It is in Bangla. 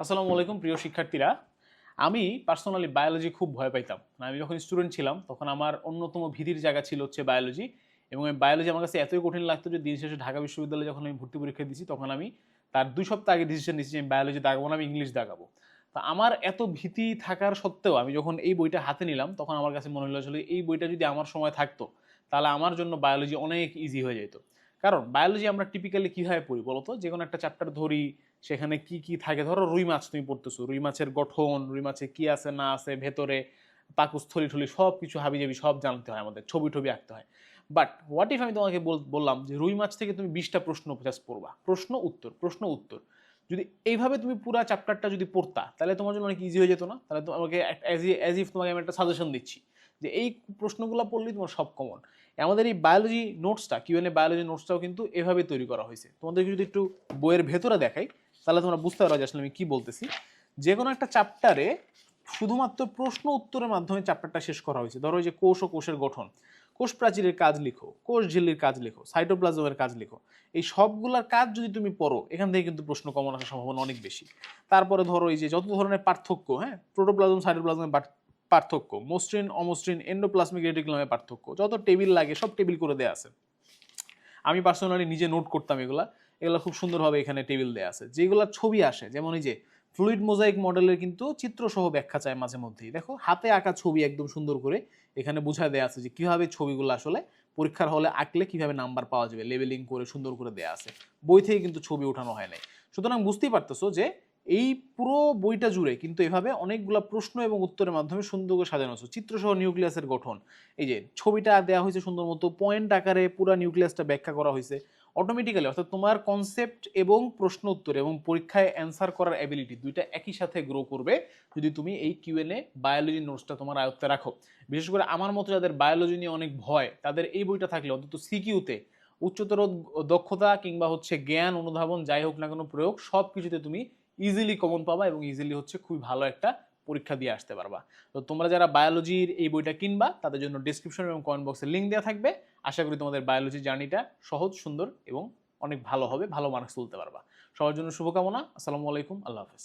আসসালামু আলাইকুম, প্রিয় শিক্ষার্থীরা। আমি পার্সোনালি বায়োলজি খুব ভয় পাইতাম। মানে আমি যখন স্টুডেন্ট ছিলাম, তখন আমার অন্যতম ভীতির জায়গা ছিল হচ্ছে বায়োলজি এবং এই বায়োলজি আমার কাছে এতই কঠিন লাগতো যে দিন শেষে ঢাকা বিশ্ববিদ্যালয়ে যখন আমি ভর্তি পরীক্ষা দিয়েছি, তখন আমি তার দুই সপ্তাহ আগে ডিসিশন নিয়েছি যে আমি বায়োলজি দাগাবো না, আমি ইংলিশ দাগাবো তো আমার এত ভীতি থাকার সত্ত্বেও আমি যখন এই বইটা হাতে নিলাম, তখন আমার কাছে মনে হলো আসলে এই বইটা যদি আমার সময় থাকতো, তাহলে আমার জন্য বায়োলজি অনেক ইজি হয়ে যেত। কারণ বায়োলজি আমরা টিপিক্যালি কীভাবে পড়ি বলতো? যে কোনো একটা চ্যাপ্টার ধরি, সেখানে কি কি থাকে? ধরো রুই মাছ তুমি পড়তেছো। রুই মাছের গঠন, রুই মাছে কী আছে, না আছে, ভেতরে পাকুস্থলি ঠলি সব কিছু হাবিজাবি সব জানতে হয় আমাদের, ছবি, টবি আঁকতে হয়। বাট হোয়াট ইফ আমি তোমাকে বল- বললাম যে রুই মাছ থেকে তুমি বিশটা প্রশ্ন জাস্ট পড়বা। প্রশ্ন উত্তর প্রশ্ন উত্তর। যদি এইভাবে তুমি পুরো চ্যাপ্টারটা যদি পড়তা, তাহলে তোমার জন্য অনেক ইজি হয়ে যেত না? তাহলে তোমাকে অ্যাজ অ্যাজ ইফ তোমাকে আমি একটা সাজেশন দিচ্ছি যে এই প্রশ্নগুলো পড়লেই তোমার সব কমন আমাদের এই বায়োলজি নোটসটা কিউএনএ বায়োলজি নোটসটাও কিন্তু এভাবে তৈরি করা হয়েছে। তোমাদেরকে যদি একটু বইয়ের ভেতরে দেখাই, তাহলে তোমরা বুঝতে পারো যে আসলে আমি কী বলতেছি। যে কোনো একটা চ্যাপ্টারে শুধুমাত্র প্রশ্ন উত্তরের মাধ্যমে চ্যাপ্টারটা শেষ করা হয়েছে। ধরো যে কোষ ও কোষের গঠন। কোষ প্রাচীরের কাজ লিখো, কোষ ঝিল্লির কাজ লিখো, সাইটোপ্লাজমের কাজ লিখো। এই সবগুলার কাজ যদি তুমি পড়ো, এখান থেকে কিন্তু প্রশ্ন কমন আসার সম্ভাবনা অনেক বেশি। তারপরে ধরো এই যে যত ধরনের পার্থক্য হ্যাঁ প্রোটোপ্লাজম, সাইটোপ্লাজমের পার্থক্য, মসৃণ, অমসৃণ এন্ডোপ্লাজমিক রেটিকুলামের পার্থক্য, যত টেবিল লাগে, সব টেবিল করে দেওয়া আছে। আমি পার্সোনালি নিজে নোট করতাম এগুলা, এগুলো খুব সুন্দরভাবে এখানে টেবিল দেওয়া আছে। যেগুলোর ছবি আসে, যেমন এই যে ফ্লুইড মোজাইক মডেলের কিন্তু চিত্রসহ ব্যাখ্যা চায় মাঝে মধ্যেই। দেখো, হাতে আঁকা ছবি একদম সুন্দর করে এখানে বোঝা দেওয়া আছে যে কীভাবে ছবিগুলো আসলে পরীক্ষার হলে আঁকলে কীভাবে নাম্বার পাওয়া যাবে, লেবেলিং করে সুন্দর করে দেওয়া আছে। বই থেকে কিন্তু ছবি ওঠানো হয় নাই। সুতরাং বুঝতেই পারতেছো যে এই পুরো বইটা জুড়ে কিন্তু এভাবে অনেকগুলো প্রশ্ন এবং উত্তরের মাধ্যমে সুন্দর করে সাজানো আছে। চিত্রসহ নিউক্লিয়াসের গঠন। এই যে ছবিটা দেওয়া হয়েছে সুন্দর মতো পয়েন্ট আকারে পুরো নিউক্লিয়াসটা ব্যাখ্যা করা হয়েছে। অটোমেটিক্যালি অর্থাৎ তোমার কনসেপ্ট এবং প্রশ্ন উত্তর এবং পরীক্ষায় অ্যান্সার করার অ্যাবিলিটি দুইটা একই সাথে গ্রো করবে যদি তুমি এই কিউএনএ বায়োলজি নোটসটা তোমার আয়ত্তে রাখো। বিশেষ করে আমার মতো যাদের বায়োলজি নিয়ে অনেক ভয়, তাদের এই বইটা থাকলে অন্তত সিকিউতে উচ্চতর দক্ষতা কিংবা হচ্ছে জ্ঞান, অনুধাবন, যাই হোক না কোনো প্রয়োগ সব কিছুতে তুমি ইজিলি কমন পাবা এবং ইজিলি হচ্ছে খুবই ভালো একটা পরীক্ষা দিয়ে আসতে পারবা। তো তোমরা যারা বায়োলজির এই বইটা কিনবা, তাদের জন্য ডিসক্রিপশন এবং কমেন্ট বক্সে লিঙ্ক দেওয়া থাকবে। আশা করি তোমাদের বায়োলজি জার্নিটা সহজ, সুন্দর এবং অনেক ভালো হবে, ভালো মার্কস তুলতে পারবা। সবার জন্য শুভকামনা, আসসালামু আলাইকুম, আল্লাহ হাফেজ।